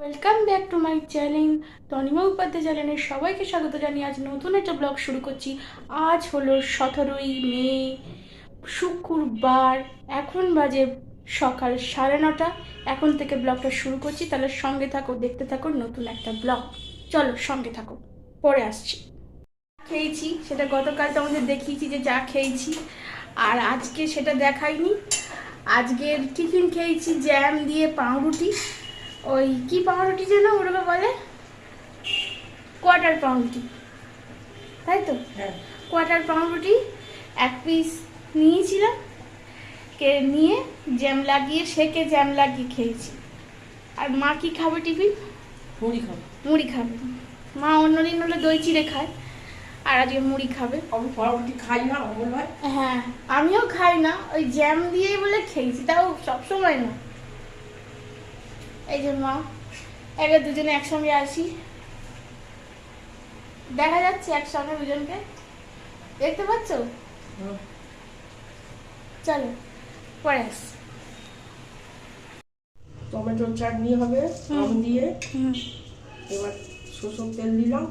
Welcome back to my channel Tanima Upadhyay চ্যানেলের সবাইকে স্বাগত জানিয়ে আজ নতুন একটা ব্লগ শুরু করছি। আজ হলো সতেরোই মে, শুক্রবার। এখন বাজে সকাল সাড়ে নটা। এখন থেকে ব্লগটা শুরু করছি। তাহলে সঙ্গে থাকো, দেখতে থাকো নতুন একটা ব্লগ চলো সঙ্গে থাকো। পরে আসছি। খেয়েছি, সেটা গতকাল তোমাদের দেখিয়েছি যে যা খেয়েছি। আর আজকে সেটা দেখাইনি। আজকের টিফিন খেয়েছি জ্যাম দিয়ে পাউরুটি। ওই কি পাউরুটি যেন ওরকম বলে? কোয়ার্টার পাউরুটি। তাই তো? হ্যাঁ। কোয়ার্টার পাউরুটি এক পিস নিয়েছিলাম কে নিয়ে জ্যাম লাগিয়ে সেকে জ্যাম লাগিয়ে খেয়েছি। আর মা কি খাবে টিফিন? মুড়ি খাব। মুড়ি খাবে। মা অন্যদিন হলে দই চিড়ে খায় আর আজকে মুড়ি খাবে। আমি পাউরুটি খাই না অমল হয় হ্যাঁ আমিও খাই না ওই জ্যাম দিয়েই বলে খেয়েছি তাও সবসময় না। এই যে মা এবার দুজনে একসঙ্গে আসি। দেখা যাচ্ছে একসঙ্গে দুজনকে। দেখতে পাচ্ছ? চলো পরে আস টমেটোর চাটনি হবে। আম দিয়ে। এবার সরষের তেল দিলাম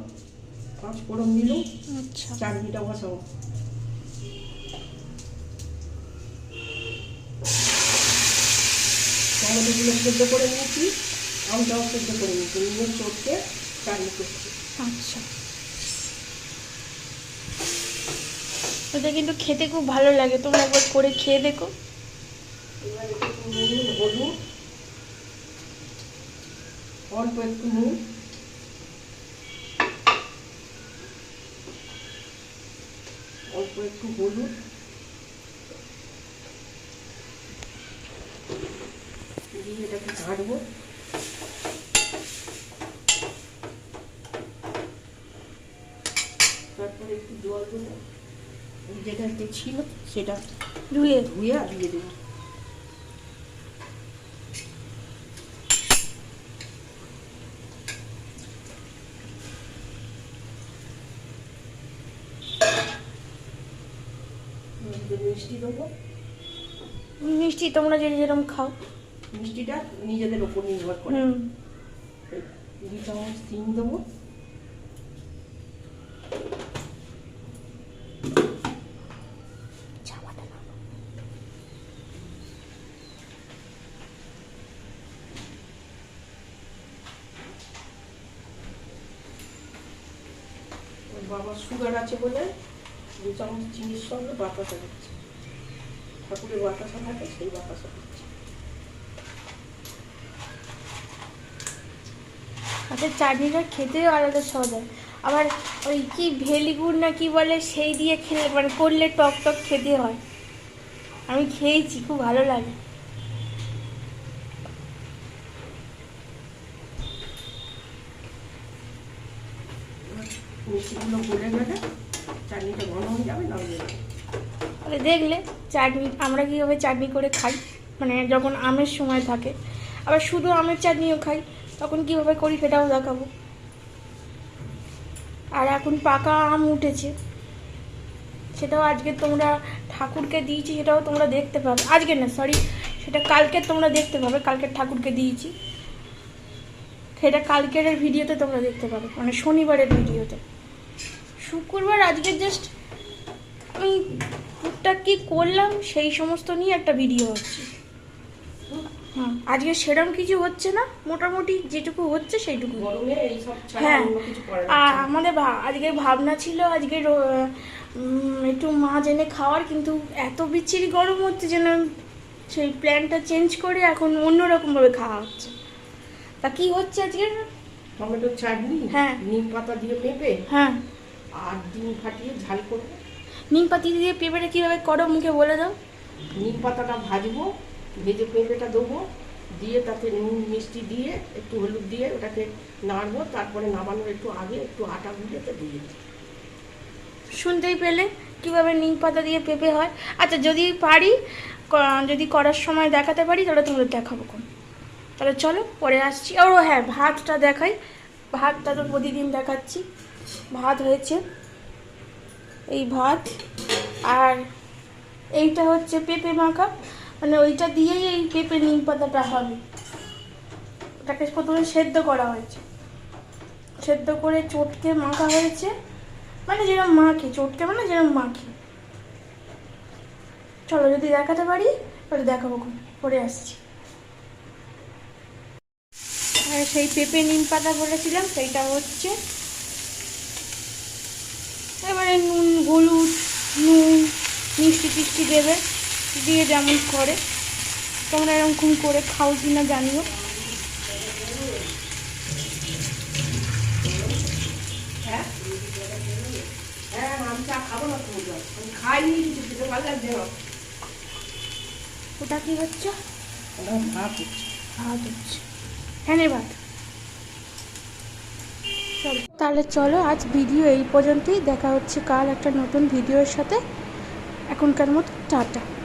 পাঁচ ফোড়ন দিলাম আচ্ছা। চাটনিটা বসাবো। টমেটোগুলো সেদ্ধ করে নিয়েছি আমটাও সেদ্ধ করে নিয়েছি নিয়ে চটকে চাটনি করছি আচ্ছা। এটা কিন্তু খেতে খুব ভালো লাগে তোমরা একবার করে খেয়ে দেখো। হলুদ অল্প একটু নুন। অল্প একটু হলুদ। দিয়ে এটাকে ঘাঁটবো তারপরে একটু জল দেবো। যেটাতে ছিল, সেটা ধুয়ে ধুয়ে আর দিয়ে দেবো। মিষ্টি দেবো। মিষ্টি তোমরা যে যেরকম খাও। মিষ্টিটা নিজেদের ওপর নির্ভর করে। দুই চামচ চিনি দেবো। বাবার সুগার আছে বলে দু চামচ চিনির সঙ্গে বাতাসা দিচ্ছে। ঠাকুরের বাতাসা থাকে সেই বাতাসা দিচ্ছে। আচ্ছা চাটনিটা খেতেও আলাদা স্বাদ হয় আবার ওই কি ভেলিগুড় না কি বলে সেই দিয়ে খেলে মানে করলে টক টক খেতে হয়। আমি খেয়েছি খুব ভালো লাগে। দেখলে চাটনি আমরা কীভাবে চাটনি করে খাই মানে যখন আমের সময় থাকে। আবার শুধু আমের চাটনিও খাই তখন কীভাবে করি সেটাও দেখাবো। আর এখন পাকা আম উঠেছে। সেটাও আজকে তোমরা ঠাকুরকে দিয়েছি, সেটাও তোমরা দেখতে পাবে। আজকে না সরি সেটা কালকে তোমরা দেখতে পাবে কালকে ঠাকুরকে দিয়েছি। সেটা কালকের ভিডিওতে তোমরা দেখতে পাবে মানে শনিবারের ভিডিওতে। শুক্রবার আজকে জাস্ট আমি টুকটাক কী করলাম, সেই সমস্ত নিয়ে একটা ভিডিও হচ্ছে। আজকে সেরম কিছু হচ্ছে না মোটামুটি যেটুকু হচ্ছে সেইটুকু। হ্যাঁ। আর আমাদের আজকে ভাবনা ছিল আজকে একটু মাছ এনে খাওয়ার কিন্তু এত বিচ্ছিরি গরম হচ্ছে যেন সেই প্ল্যানটা চেঞ্জ করে এখন অন্যরকমভাবে খাওয়া হচ্ছে। তা কি হচ্ছে আজকে? টমেটোর চাটনি হ্যাঁ। নিম পাতা দিয়ে পেঁপে হ্যাঁ। আর ডিম ফাটিয়ে ঝাল করব। নিম পাতি দিয়ে পেঁপেটা কীভাবে করো মুখে বলে দাও। নিম পাতাটা ভাজবো ভেজে পেঁপেটা দেবো, দিয়ে তাতে নুন, মিষ্টি দিয়ে, একটু হলুদ দিয়ে ওটাকে নাড়বো, তারপরে নামানোর একটু আগে একটু আটা গুঁড়ে তো দিয়ে। শুনতেই পেলে কীভাবে নিম পাতা দিয়ে পেঁপে হয়। আচ্ছা যদি পারি যদি করার সময় দেখাতে পারি, তাহলে তোমাদের দেখাবো কোন। তাহলে চলো, পরে আসছি। ও হ্যাঁ ভাতটা দেখাই। ভাতটা তো প্রতিদিন দেখাচ্ছি। ভাত হয়েছে এই ভাত। আর এইটা হচ্ছে পেঁপে মাখা। মানে ওইটা দিয়েই এই পেঁপে নিম পাতাটা হবে। ওটাকে প্রথমে সেদ্ধ করা হয়েছে। সেদ্ধ করে চটকে মাখা হয়েছে। মানে যেরকম মাখি, চটকে মানে যেরকম মাখি। চলো যদি দেখাতে পারি, তাহলে দেখাবো খুব পরে আসছি। সেই পেঁপে নিম পাতা বলেছিলাম সেইটা হচ্ছে এবারে নুন, হলুদ, নুন, মিষ্টি টিষ্টি দেবে। দিয়ে যেমন করে তোমরা এরকম করে খাও কি না জানিও। হ্যাঁ? হ্যাঁ না না। ওটা কি হচ্ছে? ওটা ভাত হ্যাঁ তাহলে চলো আজ ভিডিও এই পর্যন্তই। দেখা হচ্ছে কাল একটা নতুন ভিডিওর সাথে। এখনকার মতো টাটা।